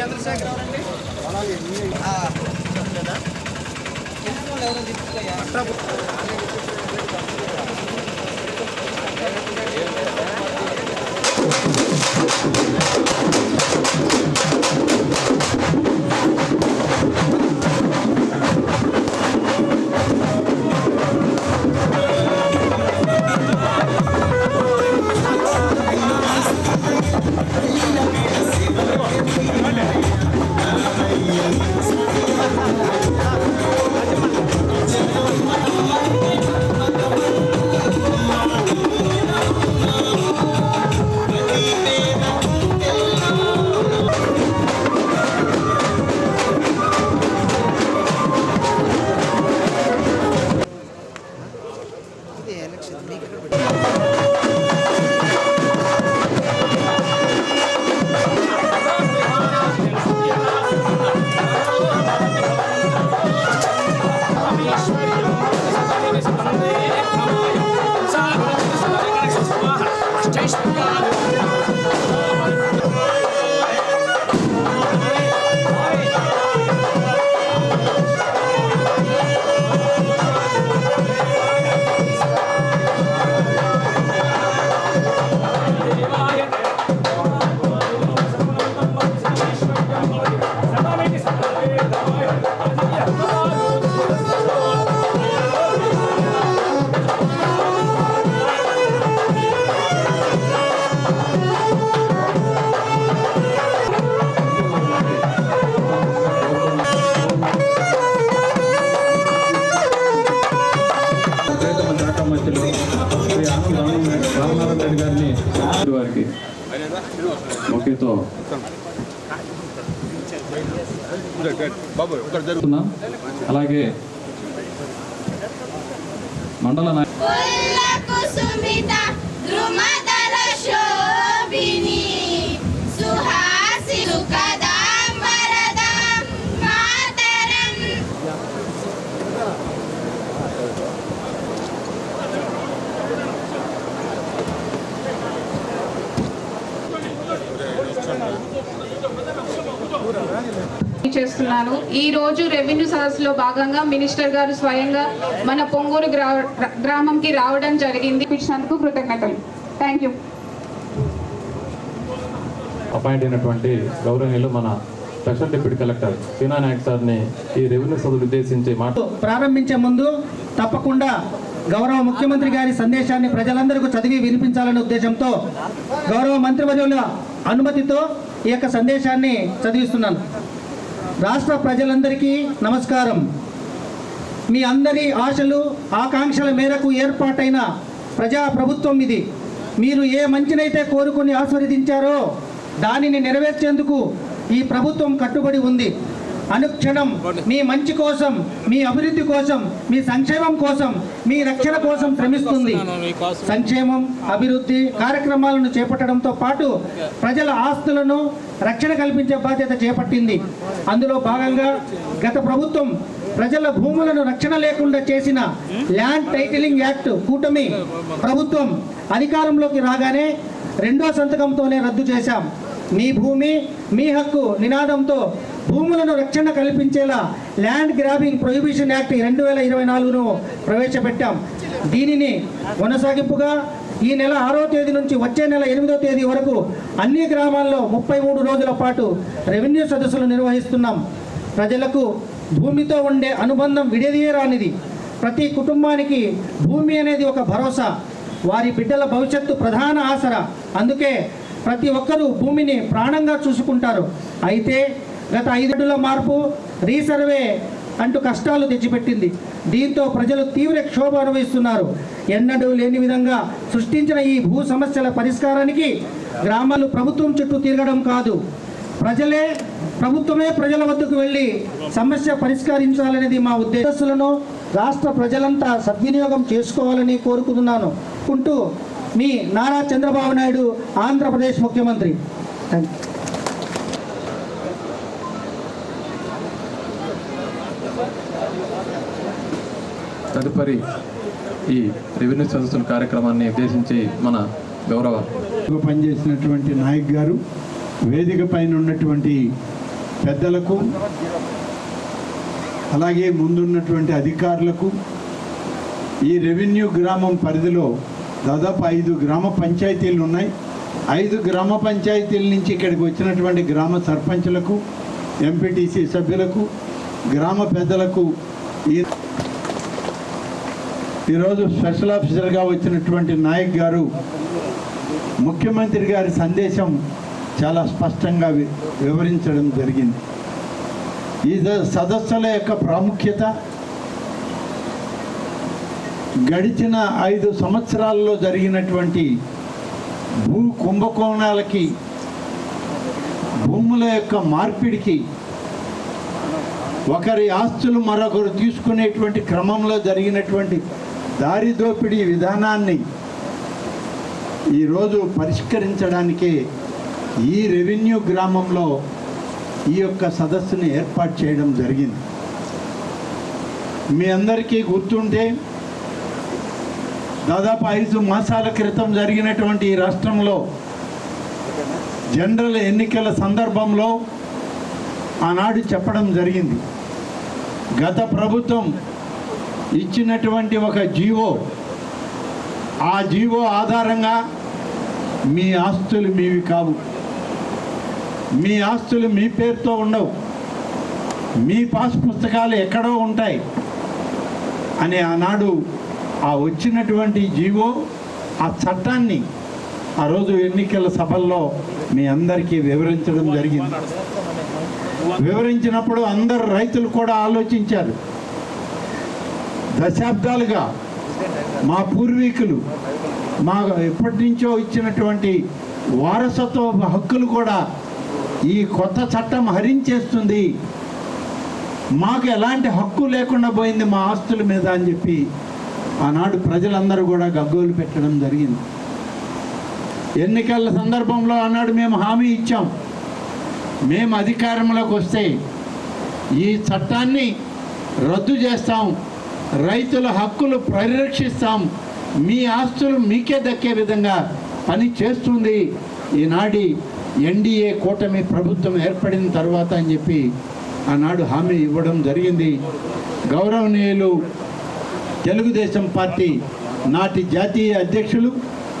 చంద్రశేఖరరావు नाम చేస్తున్నాను. ఈ రోజు రెవెన్యూ సదస్సులో భాగంగా మినిస్టర్ గారు స్వయంగా మన పొంగూరు గ్రా గ్రామంకి రావడం జరిగింది. ఇచ్చినందుకు కృతజ్ఞతలు. థ్యాంక్ యూ అపాయింట్ అయినటువంటి గౌరవనీయులు మన special deputy collector Seena Naik సార్ని ఈ రెవెన్యూ సభలు ఉద్దేశించి మాట ప్రారంభించే ముందు తప్పకుండా గౌరవ ముఖ్యమంత్రి గారి సందేశాన్ని ప్రజలందరికీ చదివి వినిపించాలనే ఉద్దేశంతో గౌరవ మంత్రివర్యుల అనుమతితో ఈ యొక్క సందేశాన్ని చదివిస్తున్నాను. రాష్ట్ర ప్రజలందరికీ నమస్కారం. మీ అందరి ఆశలు ఆకాంక్షల మేరకు ఏర్పాటైన ప్రజా ప్రభుత్వం ఇది. మీరు ఏ మంచినైతే కోరుకుని ఆస్వాదించారో దానిని నెరవేర్చేందుకు ఈ ప్రభుత్వం కట్టుబడి ఉంది. అనుక్షణం మీ మంచి కోసం మీ అభివృద్ధి కోసం మీ సంక్షేమం కోసం మీ రక్షణ కోసం శ్రమిస్తుంది. సంక్షేమం అభివృద్ధి కార్యక్రమాలను చేపట్టడంతో పాటు ప్రజల ఆస్తులను రక్షణ కల్పించే బాధ్యత చేపట్టింది. అందులో భాగంగా గత ప్రభుత్వం ప్రజల భూములను రక్షణ లేకుండా చేసిన ల్యాండ్ టైటిలింగ్ యాక్ట్ కూటమి ప్రభుత్వం అధికారంలోకి రాగానే రెండో సంతకంతోనే రద్దు చేశాం. మీ భూమి మీ హక్కు నినాదంతో భూములను రక్షణ కల్పించేలా ల్యాండ్ గ్రాబింగ్ ప్రొహిబిషన్ యాక్ట్ రెండు వేల ఇరవై నాలుగును ప్రవేశపెట్టాం. దీనిని కొనసాగింపుగా ఈ నెల ఆరో తేదీ నుంచి వచ్చే నెల ఎనిమిదో తేదీ వరకు అన్ని గ్రామాల్లో ముప్పై మూడు రోజుల పాటు రెవెన్యూ సదస్సులు నిర్వహిస్తున్నాం. ప్రజలకు భూమితో ఉండే అనుబంధం విడదీయరానిది ప్రతి కుటుంబానికి భూమి అనేది ఒక భరోసా. వారి బిడ్డల భవిష్యత్తు ప్రధాన ఆసరా. అందుకే ప్రతి ఒక్కరూ భూమిని ప్రాణంగా చూసుకుంటారు. అయితే గత ఐదేళ్ళ మార్పు రీసర్వే అంటూ కష్టాలు తెచ్చిపెట్టింది. దీంతో ప్రజలు తీవ్ర క్షోభ అనుభవిస్తున్నారు. ఎన్నడూ లేని విధంగా సృష్టించిన ఈ భూ సమస్యల పరిష్కారానికి గ్రామాలు ప్రభుత్వం చుట్టూ తిరగడం కాదు. ప్రజలే ప్రభుత్వమే ప్రజల వద్దకు వెళ్ళి సమస్య పరిష్కరించాలనేది మా ఉద్దేశాలను రాష్ట్ర ప్రజలంతా సద్వినియోగం చేసుకోవాలని కోరుకుంటున్నాను. కుంటూ మీ నారా చంద్రబాబు నాయుడు ఆంధ్రప్రదేశ్ ముఖ్యమంత్రి. థ్యాంక్ యూ తదుపరి ఈ రెవెన్యూ సదస్సుల కార్యక్రమాన్ని ఉద్దేశించి మన గౌరవ పనిచేసినటువంటి నాయక్ గారు వేదిక పైన ఉన్నటువంటి పెద్దలకు అలాగే ముందున్నటువంటి అధికారులకు ఈ రెవెన్యూ గ్రామం పరిధిలో దాదాపు ఐదు గ్రామ పంచాయతీలు ఉన్నాయి. ఐదు గ్రామ పంచాయతీల నుంచి ఇక్కడికి వచ్చినటువంటి గ్రామ సర్పంచులకు ఎంపీటీసీ సభ్యులకు గ్రామ పెద్దలకు ఈ ఈరోజు స్పెషల్ ఆఫీసర్గా వచ్చినటువంటి నాయక్ గారు ముఖ్యమంత్రి గారి సందేశం చాలా స్పష్టంగా వి- వివరించడం జరిగింది. ఈ ద- సదస్సుల యొక్క ప్రాముఖ్యత గడిచిన ఐదు సంవత్సరాల్లో జరిగినటువంటి భూ కుంభకోణాలకి భూముల యొక్క మార్పిడికి ఒకరి ఆస్తులు మరొకరు తీసుకునేటువంటి క్రమంలో జరిగినటువంటి దారి దోపిడీ విధానాన్ని ఈరోజు పరిష్కరించడానికే ఈ రెవెన్యూ గ్రామంలో ఈ యొక్క సదస్సుని ఏర్పాటు చేయడం జరిగింది. మీ అందరికీ గుర్తుంటే దాదాపు ఐదు మాసాల క్రితం జరిగినటువంటి ఈ రాష్ట్రంలో జనరల్ ఎన్నికల సందర్భంలో ఆనాడు చెప్పడం జరిగింది. గత ప్రభుత్వం ఇచ్చినటువంటి ఒక జీవో ఆ జీవో ఆధారంగా మీ ఆస్తులు మీవి కావు. మీ ఆస్తులు మీ పేరుతో ఉండవు. మీ పాస్ పుస్తకాలు ఎక్కడో ఉంటాయి. అని ఆనాడు ఆ వచ్చినటువంటి జీవో ఆ చట్టాన్ని ఆ రోజు ఎన్నికల సభల్లో మీ అందరికీ వివరించడం జరిగింది. వివరించినప్పుడు అందరు రైతులు కూడా ఆలోచించారు. దశాబ్దాలుగా మా పూర్వీకులు మా ఎప్పటి నుంచో ఇచ్చినటువంటి వారసత్వ హక్కులు కూడా ఈ కొత్త చట్టం హరించేస్తుంది. మాకు ఎలాంటి హక్కు లేకుండా పోయింది మా ఆస్తుల మీద అని చెప్పి ఆనాడు ప్రజలందరూ కూడా గగ్గోలు పెట్టడం జరిగింది. ఎన్నికల సందర్భంలో ఆనాడు మేము హామీ ఇచ్చాం. మేము అధికారంలోకి వస్తే ఈ చట్టాన్ని రద్దు చేస్తాం. రైతుల హక్కులు పరిరక్షిస్తాం. మీ ఆస్తులు మీకే దక్కే విధంగా పని చేస్తుంది. ఈనాటి ఎన్డీఏ కూటమి ప్రభుత్వం ఏర్పడిన తర్వాత అని చెప్పి ఆనాడు హామీ ఇవ్వడం జరిగింది. గౌరవనీయులు తెలుగుదేశం పార్టీ నాటి జాతీయ అధ్యక్షులు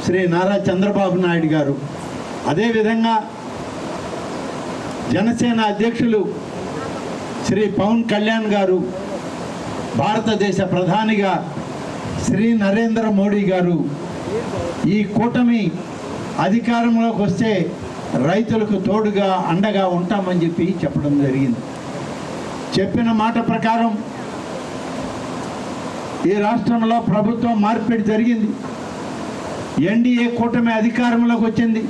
శ్రీ నారా చంద్రబాబు నాయుడు గారు. అదేవిధంగా జనసేన అధ్యక్షులు శ్రీ పవన్ కళ్యాణ్ గారు భారతదేశ ప్రధానిగా శ్రీ నరేంద్ర మోడీ గారు ఈ కూటమి అధికారంలోకి వస్తే రైతులకు తోడుగా అండగా ఉంటామని చెప్పి చెప్పడం జరిగింది. చెప్పిన మాట ప్రకారం ఈ రాష్ట్రంలో ప్రభుత్వం మార్పిడి జరిగింది. ఎన్డీఏ కూటమి అధికారంలోకి వచ్చింది.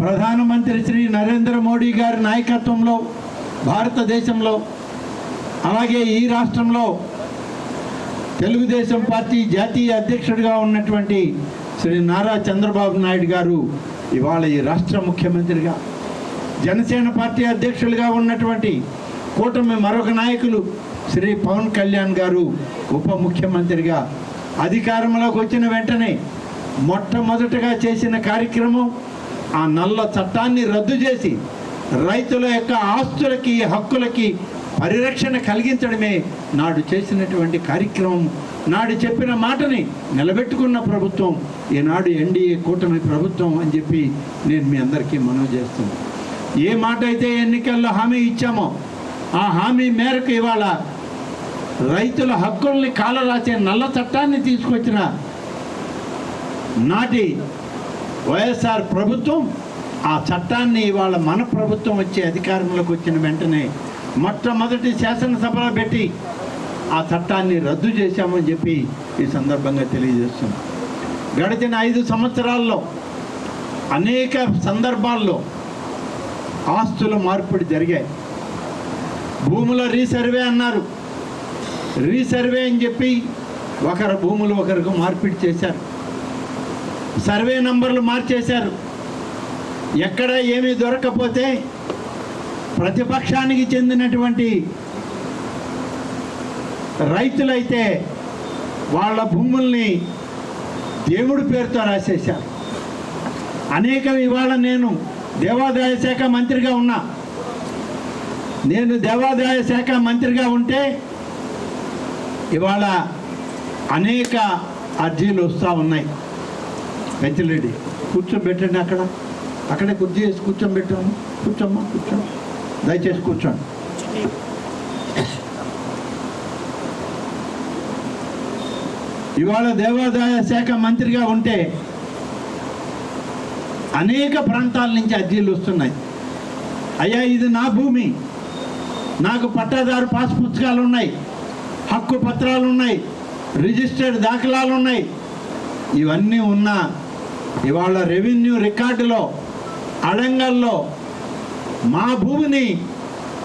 ప్రధానమంత్రి శ్రీ నరేంద్ర మోడీ గారి నాయకత్వంలో భారతదేశంలో అలాగే ఈ రాష్ట్రంలో తెలుగుదేశం పార్టీ జాతీయ అధ్యక్షుడిగా ఉన్నటువంటి శ్రీ నారా చంద్రబాబు నాయుడు గారు ఇవాళ ఈ రాష్ట్ర ముఖ్యమంత్రిగా జనసేన పార్టీ అధ్యక్షులుగా ఉన్నటువంటి కూటమి మరొక నాయకులు శ్రీ పవన్ కళ్యాణ్ గారు ఉప ముఖ్యమంత్రిగా. అధికారంలోకి వచ్చిన వెంటనే మొట్టమొదటగా చేసిన కార్యక్రమం ఆ నల్ల చట్టాన్ని రద్దు చేసి రైతుల యొక్క ఆస్తులకి హక్కులకి పరిరక్షణ కలిగించడమే నాడు చేసినటువంటి కార్యక్రమం. నాడు చెప్పిన మాటని నిలబెట్టుకున్న ప్రభుత్వం ఈనాడు ఎన్డీఏ కూటమి ప్రభుత్వం అని చెప్పి నేను మీ అందరికీ మనవి చేస్తున్నాను. ఏ మాట అయితే ఎన్నికల్లో హామీ ఇచ్చామో ఆ హామీ మేరకు ఇవాళ రైతుల హక్కుల్ని కాలరాసే నల్ల చట్టాన్ని తీసుకొచ్చిన నాటి వైఎస్ఆర్ ప్రభుత్వం ఆ చట్టాన్ని ఇవాళ మన ప్రభుత్వం వచ్చి అధికారంలోకి వచ్చిన వెంటనే మొట్టమొదటి శాసనసభలో పెట్టి ఆ చట్టాన్ని రద్దు చేశామని చెప్పి ఈ సందర్భంగా తెలియజేస్తున్నాం. గడిచిన ఐదు సంవత్సరాల్లో అనేక సందర్భాల్లో ఆస్తుల మార్పిడి జరిగాయి. భూముల రీసర్వే అన్నారు. రీసర్వే అని చెప్పి ఒకరి భూములు ఒకరికి మార్పిడి చేశారు. సర్వే నంబర్లు మార్చేశారు. ఎక్కడ ఏమీ దొరకపోతే ప్రతిపక్షానికి చెందినటువంటి రైతులైతే వాళ్ళ భూముల్ని దేవుడి పేరుతో రాసేశారు. అనేక ఇవాళ నేను దేవాదాయ శాఖ మంత్రిగా ఉన్నా. నేను దేవాదాయ శాఖ మంత్రిగా ఉంటే ఇవాళ అనేక అర్జీలు వస్తూ ఉన్నాయి. పెంచలేడి కూర్చోబెట్టండి అక్కడ. అక్కడే కుర్చీ వేసి కూర్చోబెట్టాము కూర్చోమ్మా కూర్చోమ్మా. దయచేసి కూర్చోండి ఇవాళ దేవాదాయ శాఖ మంత్రిగా ఉంటే అనేక ప్రాంతాల నుంచి అర్జీలు వస్తున్నాయి. అయ్యా ఇది నా భూమి. నాకు పట్టాదారు పాస్ పుస్తకాలు ఉన్నాయి. హక్కు పత్రాలు ఉన్నాయి. రిజిస్టర్డ్ దాఖలాలు ఉన్నాయి. ఇవన్నీ ఉన్నా ఇవాళ రెవెన్యూ రికార్డులో అడంగల్లో మా భూమిని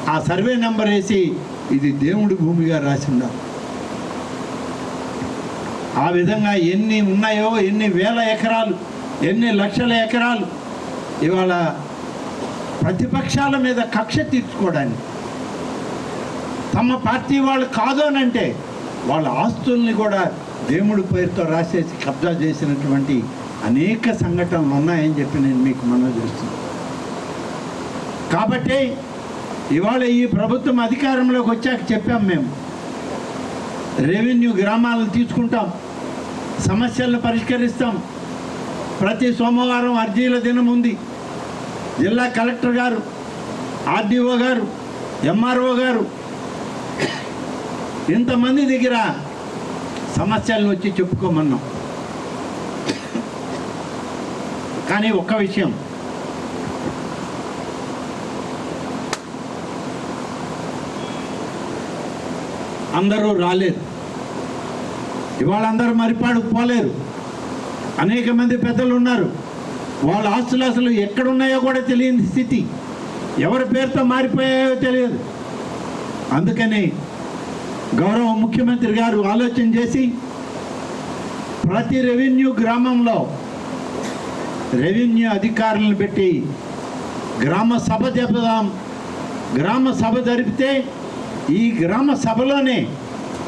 ఆ సర్వే నెంబర్ వేసి ఇది దేవుడి భూమిగా రాసి ఆ విధంగా ఎన్ని ఉన్నాయో ఎన్ని వేల ఎకరాలు ఎన్ని లక్షల ఎకరాలు ఇవాళ ప్రతిపక్షాల మీద కక్ష తీర్చుకోవడానికి. తమ పార్టీ వాళ్ళు కాదు అని అంటే వాళ్ళ ఆస్తుల్ని కూడా దేవుడి పేరుతో రాసేసి కబ్జా చేసినటువంటి అనేక సంఘటనలు ఉన్నాయని చెప్పి నేను మీకు మనం చేస్తున్నాను. కాబట్టి ఇవాళ ఈ ప్రభుత్వం అధికారంలోకి వచ్చాక చెప్పాం మేము. రెవెన్యూ గ్రామాలను తీసుకుంటాం. సమస్యలను పరిష్కరిస్తాం. ప్రతి సోమవారం అర్జీల దినం ఉంది. జిల్లా కలెక్టర్ గారు ఆర్డీఓ గారు ఎంఆర్ఓ గారు ఇంతమంది దగ్గర సమస్యలను వచ్చి చెప్పుకోమన్నాం. కానీ ఒక్క విషయం అందరూ రాలేదు. ఇవాళ అందరూ మరిపాడు పోలేరు. అనేక మంది పెద్దలు ఉన్నారు. వాళ్ళ ఆస్తులు అసలు ఎక్కడున్నాయో కూడా తెలియని స్థితి. ఎవరి పేరుతో మారిపోయాయో తెలియదు. అందుకని గౌరవ ముఖ్యమంత్రి గారు ఆలోచన చేసి ప్రతి రెవెన్యూ గ్రామంలో రెవెన్యూ అధికారులను పెట్టి గ్రామ సభ జరుపుదాం. గ్రామ సభ జరిపితే ఈ గ్రామ సభలోనే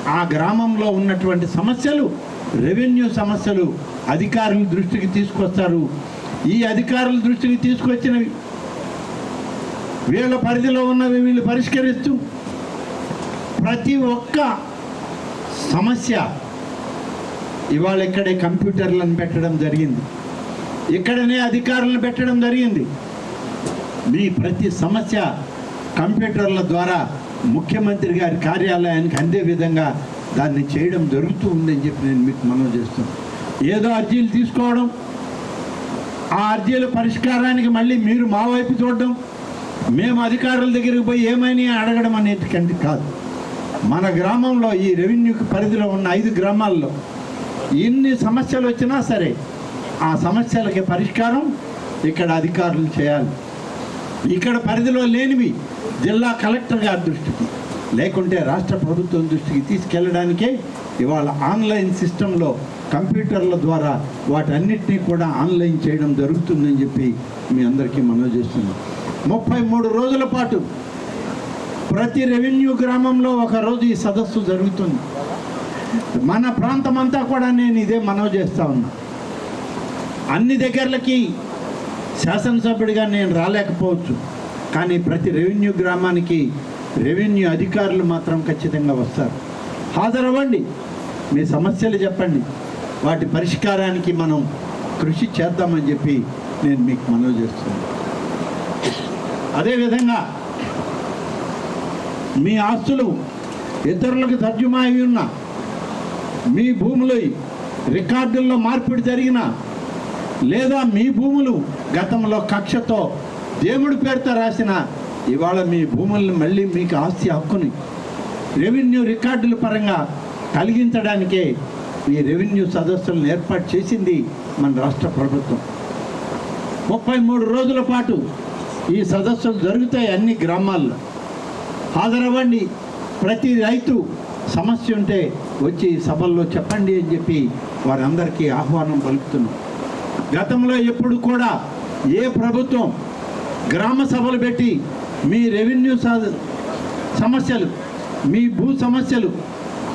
ఆ గ్రామంలో ఉన్నటువంటి సమస్యలు రెవెన్యూ సమస్యలు అధికారుల దృష్టికి తీసుకొస్తారు. ఈ అధికారుల దృష్టికి తీసుకొచ్చినవి వీళ్ళ పరిధిలో ఉన్నవి వీళ్ళు పరిష్కరిస్తూ ప్రతి ఒక్క సమస్య ఇవాళ ఇక్కడే కంప్యూటర్లను పెట్టడం జరిగింది. ఇక్కడనే అధికారులను పెట్టడం జరిగింది. మీ ప్రతి సమస్య కంప్యూటర్ల ద్వారా ముఖ్యమంత్రి గారి కార్యాలయానికి అందే విధంగా దాన్ని చేయడం జరుగుతూ ఉందని చెప్పి నేను మీకు మనం చేస్తున్నాను ఏదో అర్జీలు తీసుకోవడం ఆ అర్జీల పరిష్కారానికి మళ్ళీ మీరు మా వైపు చూడడం మేము అధికారుల దగ్గరికి పోయి ఏమైనా అడగడం అనేటికంటే కాదు. మన గ్రామంలో ఈ రెవెన్యూ పరిధిలో ఉన్న ఐదు గ్రామాల్లో ఎన్ని సమస్యలు వచ్చినా సరే ఆ సమస్యలకి పరిష్కారం ఇక్కడ అధికారులు చేయాలి. ఇక్కడ పరిధిలో లేనివి జిల్లా కలెక్టర్ గారి దృష్టికి లేకుంటే రాష్ట్ర ప్రభుత్వం దృష్టికి తీసుకెళ్ళడానికే ఇవాళ ఆన్లైన్ సిస్టంలో కంప్యూటర్ల ద్వారా వాటన్నిటినీ కూడా ఆన్లైన్ చేయడం జరుగుతుందని చెప్పి మీ అందరికీ మనవి చేస్తున్నాం. ముప్పై మూడు రోజుల పాటు ప్రతి రెవెన్యూ గ్రామంలో ఒక రోజు ఈ సదస్సు జరుగుతుంది. మన ప్రాంతం అంతా కూడా నేను ఇదే మనవి చేస్తా ఉన్నా. అన్ని దగ్గరలకి శాసనసభ్యుడిగా నేను రాలేకపోవచ్చు. కానీ ప్రతి రెవెన్యూ గ్రామానికి రెవెన్యూ అధికారులు మాత్రం ఖచ్చితంగా వస్తారు. హాజరవ్వండి. మీ సమస్యలు చెప్పండి. వాటి పరిష్కారానికి మనం కృషి చేద్దామని చెప్పి నేను మీకు మనవి చేస్తున్నాను. అదేవిధంగా మీ ఆస్తులు ఇతరులకు తర్జుమా అయి ఉన్న మీ భూములు రికార్డుల్లో మార్పిడి జరిగిన లేదా మీ భూములు గతంలో కక్షతో దేవుడి పేరుతో రాసిన ఇవాళ మీ భూములను మళ్ళీ మీకు ఆస్తి హక్కుని రెవెన్యూ రికార్డుల పరంగా కలిగించడానికే ఈ రెవెన్యూ సదస్సులను ఏర్పాటు చేసింది మన రాష్ట్ర ప్రభుత్వం. ముప్పై మూడు రోజుల పాటు ఈ సదస్సులు జరుగుతాయి అన్ని గ్రామాల్లో. హాజరవ్వండి. ప్రతి రైతు సమస్య ఉంటే వచ్చి సభల్లో చెప్పండి అని చెప్పి వారందరికీ ఆహ్వానం పలుకుతున్నాం. గతంలో ఎప్పుడు కూడా ఏ ప్రభుత్వం గ్రామ సభలు పెట్టి మీ రెవెన్యూ సా- సమస్యలు మీ భూ సమస్యలు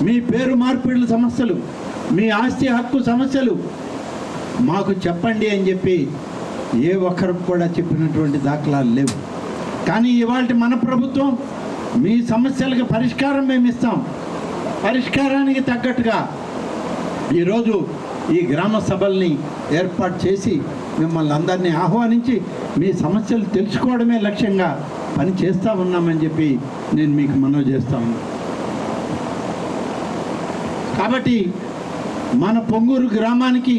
మీ పేరు మార్పిడుల సమస్యలు మీ ఆస్తి హక్కు సమస్యలు మాకు చెప్పండి అని చెప్పి ఏ ఒక్కరికి కూడా చెప్పినటువంటి దాఖలాలు లేవు. కానీ ఇవాళ మన ప్రభుత్వం మీ సమస్యలకు పరిష్కారం మేము ఇస్తాం. పరిష్కారానికి తగ్గట్టుగా ఈరోజు ఈ గ్రామ సభల్ని ఏర్పాటు చేసి మిమ్మల్ని అందరినీ ఆహ్వానించి మీ సమస్యలు తెలుసుకోవడమే లక్ష్యంగా పని చేస్తూ ఉన్నామని చెప్పి నేను మీకు మనవి చేస్తా కాబట్టి మన పొంగూరు గ్రామానికి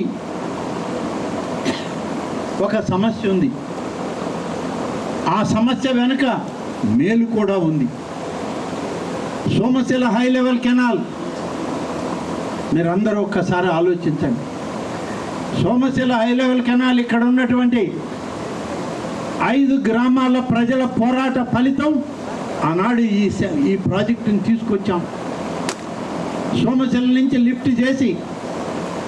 ఒక సమస్య ఉంది. ఆ సమస్య వెనుక మేలు కూడా ఉంది. సోమశిల హై లెవెల్ కెనాల్ మీరందరూ ఒక్కసారి ఆలోచించండి. సోమశిల హై లెవెల్ కెనాల్ ఇక్కడ ఉన్నటువంటి ఐదు గ్రామాల ప్రజల పోరాట ఫలితం ఆనాడు ఈ ఈ ప్రాజెక్టుని తీసుకొచ్చాం. సోమశిల నుంచి లిఫ్ట్ చేసి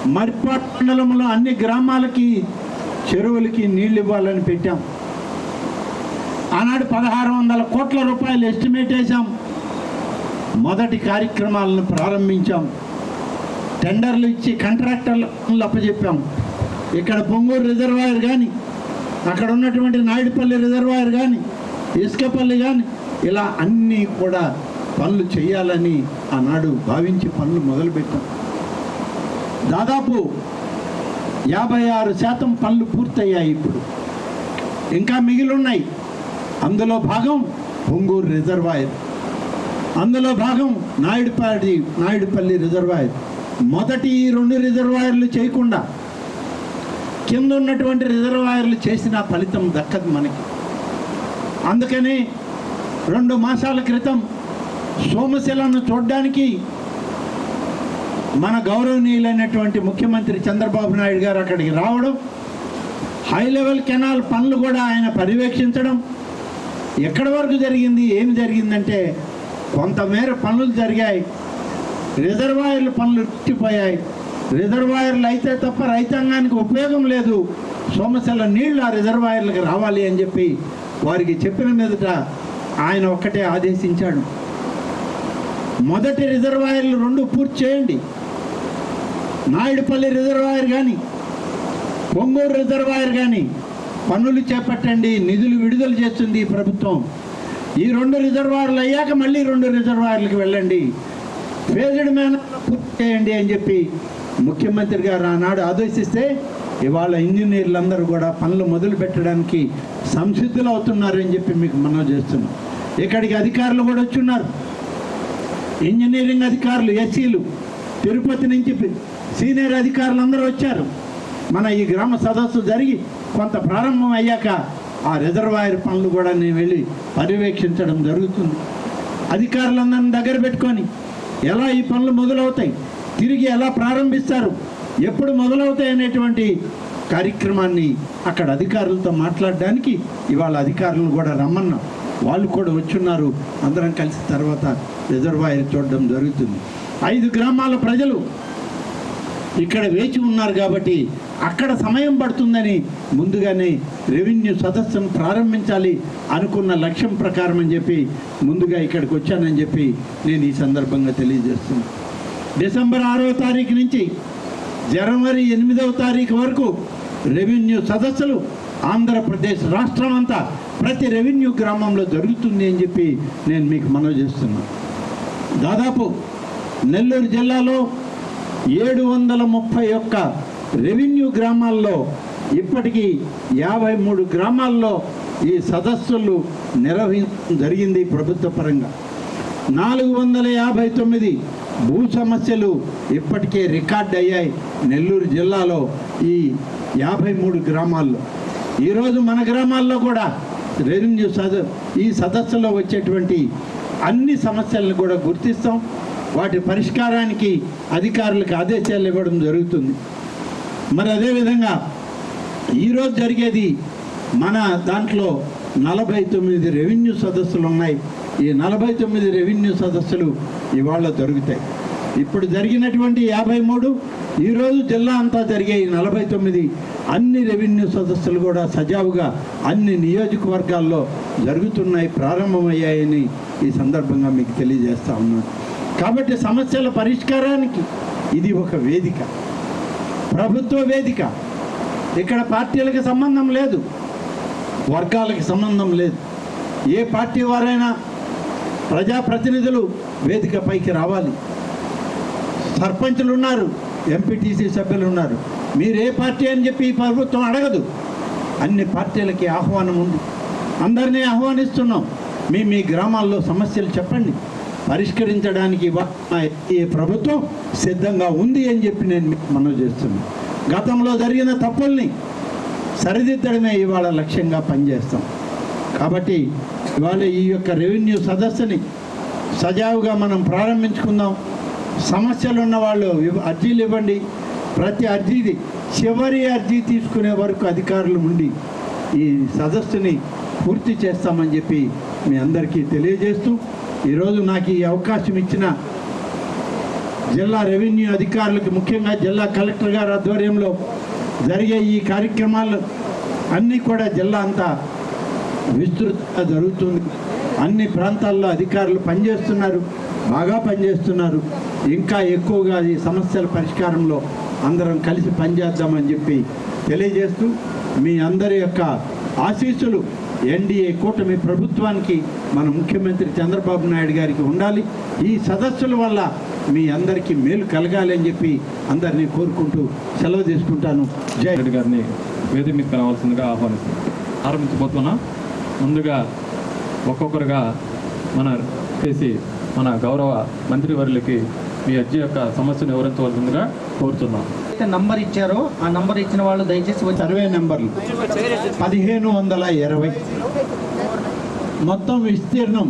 మరిపాట్ మండలంలో అన్ని గ్రామాలకి చెరువులకి నీళ్ళు ఇవ్వాలని పెట్టాం. ఆనాడు పదహారు వందల కోట్ల రూపాయలు ఎస్టిమేట్ వేసాం మొదటి కార్యక్రమాలను ప్రారంభించాం. టెండర్లు ఇచ్చి కాంట్రాక్టర్లు అప్పచెప్పాం. ఇక్కడ పొంగూరు రిజర్వాయర్ కానీ అక్కడ ఉన్నటువంటి నాయుడుపల్లి రిజర్వాయర్ కానీ ఇసుకపల్లి కానీ ఇలా అన్నీ కూడా పనులు చేయాలని ఆనాడు భావించి పనులు మొదలుపెట్టాం. దాదాపు యాభై ఆరు శాతం పనులు పూర్తయ్యాయి ఇప్పుడు. ఇంకా మిగిలి ఉన్నాయి అందులో భాగం పొంగూరు రిజర్వాయర్. అందులో భాగం నాయుడుపాడి నాయుడుపల్లి రిజర్వాయర్. మొదటి ఈ రెండు రిజర్వాయర్లు చేయకుండా కింద ఉన్నటువంటి రిజర్వాయర్లు చేసిన ఫలితం దక్కదు మనకి. అందుకని రెండు మాసాల క్రితం సోమశిలను చూడడానికి మన గౌరవనీయులైనటువంటి ముఖ్యమంత్రి చంద్రబాబు నాయుడు గారు అక్కడికి రావడం హై లెవెల్ కెనాల్ పనులు కూడా ఆయన పర్యవేక్షించడం ఎక్కడి వరకు జరిగింది ఏమి జరిగిందంటే కొంతమేర పనులు జరిగాయి. రిజర్వాయర్ల పనులు ఉట్టిపోయాయి. రిజర్వాయర్లు అయితే తప్ప రైతాంగానికి ఉపయోగం లేదు. సోమశల నీళ్ళు ఆ రిజర్వాయర్లకు రావాలి అని చెప్పి వారికి చెప్పిన మీదట ఆయన ఒక్కటే ఆదేశించాడు. మొదటి రిజర్వాయర్లు రెండు పూర్తి చేయండి. నాయుడుపల్లి రిజర్వాయర్ కానీ పొంగూరు రిజర్వాయర్ కానీ పనులు చేపట్టండి నిధులు విడుదల చేస్తుంది ఈ ప్రభుత్వం. ఈ రెండు రిజర్వాయర్లు అయ్యాక మళ్ళీ రెండు రిజర్వాయర్లకు వెళ్ళండి. ఫేజ్డ్ మేనర్లో పూర్తి చేయండి అని చెప్పి ముఖ్యమంత్రి గారు ఆనాడు ఆదేశిస్తే ఇవాళ ఇంజనీర్లు అందరూ కూడా పనులు మొదలు పెట్టడానికి సంసిద్ధులు అవుతున్నారని చెప్పి మీకు మనం చేస్తున్నాం. ఇక్కడికి అధికారులు కూడా వచ్చున్నారు. ఇంజనీరింగ్ అధికారులు ఎస్సీలు తిరుపతి నుంచి సీనియర్ అధికారులు అందరూ వచ్చారు. మన ఈ గ్రామ సదస్సు జరిగి కొంత ప్రారంభం అయ్యాక ఆ రిజర్వాయర్ పనులు కూడా నేను వెళ్ళి పర్యవేక్షించడం జరుగుతుంది. అధికారులందరిని దగ్గర పెట్టుకొని ఎలా ఈ పనులు మొదలవుతాయి? తిరిగి ఎలా ప్రారంభిస్తారు? ఎప్పుడు మొదలవుతాయి అనేటువంటి కార్యక్రమాన్ని అక్కడ అధికారులతో మాట్లాడడానికి ఇవాళ అధికారులను కూడా రమ్మన్నాం. వాళ్ళు కూడా వచ్చున్నారు. అందరం కలిసి తర్వాత రిజర్వాయర్ చూడడం జరుగుతుంది. ఐదు గ్రామాల ప్రజలు ఇక్కడ వేచి ఉన్నారు కాబట్టి అక్కడ సమయం పడుతుందని ముందుగానే రెవెన్యూ సదస్సును ప్రారంభించాలి అనుకున్న లక్ష్యం ప్రకారం అని చెప్పి ముందుగా ఇక్కడికి వచ్చానని చెప్పి నేను ఈ సందర్భంగా తెలియజేస్తున్నాను. డిసెంబర్ ఆరో తారీఖు నుంచి జనవరి ఎనిమిదవ తారీఖు వరకు రెవెన్యూ సదస్సులు ఆంధ్రప్రదేశ్ రాష్ట్రం అంతా ప్రతి రెవెన్యూ గ్రామంలో జరుగుతుంది అని చెప్పి నేను మీకు మనవి చేస్తున్నాను దాదాపు నెల్లూరు జిల్లాలో ఏడు వందల ముప్పై ఒక్క రెవెన్యూ గ్రామాల్లో ఇప్పటికీ యాభై మూడు గ్రామాల్లో ఈ సదస్సులు నిర్వహించడం జరిగింది ప్రభుత్వ పరంగా. నాలుగు వందల యాభై తొమ్మిది భూ సమస్యలు ఇప్పటికే రికార్డ్ అయ్యాయి నెల్లూరు జిల్లాలో ఈ యాభై మూడు గ్రామాల్లో. ఈరోజు మన గ్రామాల్లో కూడా రెవెన్యూ సద ఈ సదస్సులో వచ్చేటువంటి అన్ని సమస్యలను కూడా గుర్తిస్తాం. వాటి పరిష్కారానికి అధికారులకు ఆదేశాలు ఇవ్వడం జరుగుతుంది. మరి అదేవిధంగా ఈరోజు జరిగేది మన దాంట్లో నలభై తొమ్మిది రెవెన్యూ సదస్సులు ఉన్నాయి. ఈ నలభై తొమ్మిది రెవెన్యూ సదస్సులు ఇవాళ జరుగుతాయి. ఇప్పుడు జరిగినటువంటి యాభై మూడు ఈరోజు జిల్లా అంతా జరిగే ఈ నలభై తొమ్మిది అన్ని రెవెన్యూ సదస్సులు కూడా సజావుగా అన్ని నియోజకవర్గాల్లో జరుగుతున్నాయి ప్రారంభమయ్యాయని ఈ సందర్భంగా మీకు తెలియజేస్తా ఉన్నాను కాబట్టి సమస్యల పరిష్కారానికి ఇది ఒక వేదిక. ప్రభుత్వ వేదిక. ఇక్కడ పార్టీలకు సంబంధం లేదు వర్గాలకు సంబంధం లేదు. ఏ పార్టీ వారైనా ప్రజాప్రతినిధులు వేదిక పైకి రావాలి. సర్పంచులు ఉన్నారు ఎంపీటీసీ సభ్యులు ఉన్నారు మీరు ఏ పార్టీ అని చెప్పి ఈ ప్రభుత్వం అడగదు. అన్ని పార్టీలకి ఆహ్వానం ఉంది. అందరినీ ఆహ్వానిస్తున్నాం. మీ మీ గ్రామాల్లో సమస్యలు చెప్పండి. పరిష్కరించడానికి ఈ ప్రభుత్వం సిద్ధంగా ఉంది అని చెప్పి నేను మీకు మనవి చేస్తున్నాను. గతంలో జరిగిన తప్పుల్ని సరిదిద్దడమే ఇవాళ లక్ష్యంగా పనిచేస్తాం. కాబట్టి ఇవాళ ఈ యొక్క రెవెన్యూ సదస్సుని సజావుగా మనం ప్రారంభించుకుందాం. సమస్యలు ఉన్న వాళ్ళు అర్జీలు ఇవ్వండి. ప్రతి అర్జీది చివరి అర్జీ తీసుకునే వరకు అధికారులు ఉండి ఈ సదస్సుని పూర్తి చేస్తామని చెప్పి మీ అందరికీ తెలియజేస్తూ ఈరోజు నాకు ఈ అవకాశం ఇచ్చిన జిల్లా రెవెన్యూ అధికారులకు ముఖ్యంగా జిల్లా కలెక్టర్ గారి ఆధ్వర్యంలో జరిగే ఈ కార్యక్రమాలు అన్నీ కూడా జిల్లా అంతా విస్తృతంగా జరుగుతుంది. అన్ని ప్రాంతాల్లో అధికారులు పనిచేస్తున్నారు బాగా పనిచేస్తున్నారు. ఇంకా ఎక్కువగా ఈ సమస్యల పరిష్కారంలో అందరం కలిసి పనిచేద్దామని చెప్పి తెలియజేస్తూ మీ అందరి యొక్క ఆశీస్సులు ఎన్డీఏ కూటమి ప్రభుత్వానికి మన ముఖ్యమంత్రి చంద్రబాబు నాయుడు గారికి ఉండాలి. ఈ సదస్సుల వల్ల మీ అందరికీ మేలు కలగాలి అని చెప్పి అందరినీ కోరుకుంటూ సెలవు తీసుకుంటాను. జయ రెడ్డి గారిని వేదిక మీద కలవాల్సిందిగా ఆహ్వానిస్తున్నాం ఆరంభించబోతున్నా. ముందుగా ఒక్కొక్కరుగా మన చేసి మన గౌరవ మంత్రివర్యులకి మీ అర్జీ యొక్క సమస్యను వివరించవలసిందిగా కోరుతున్నాం. నంబర్ ఇచ్చారో ఆ నంబర్ ఇచ్చిన వాళ్ళు దయచేసి వచ్చి సర్వే నెంబర్లు. పదిహేను వందల ఇరవై. మొత్తం విస్తీర్ణం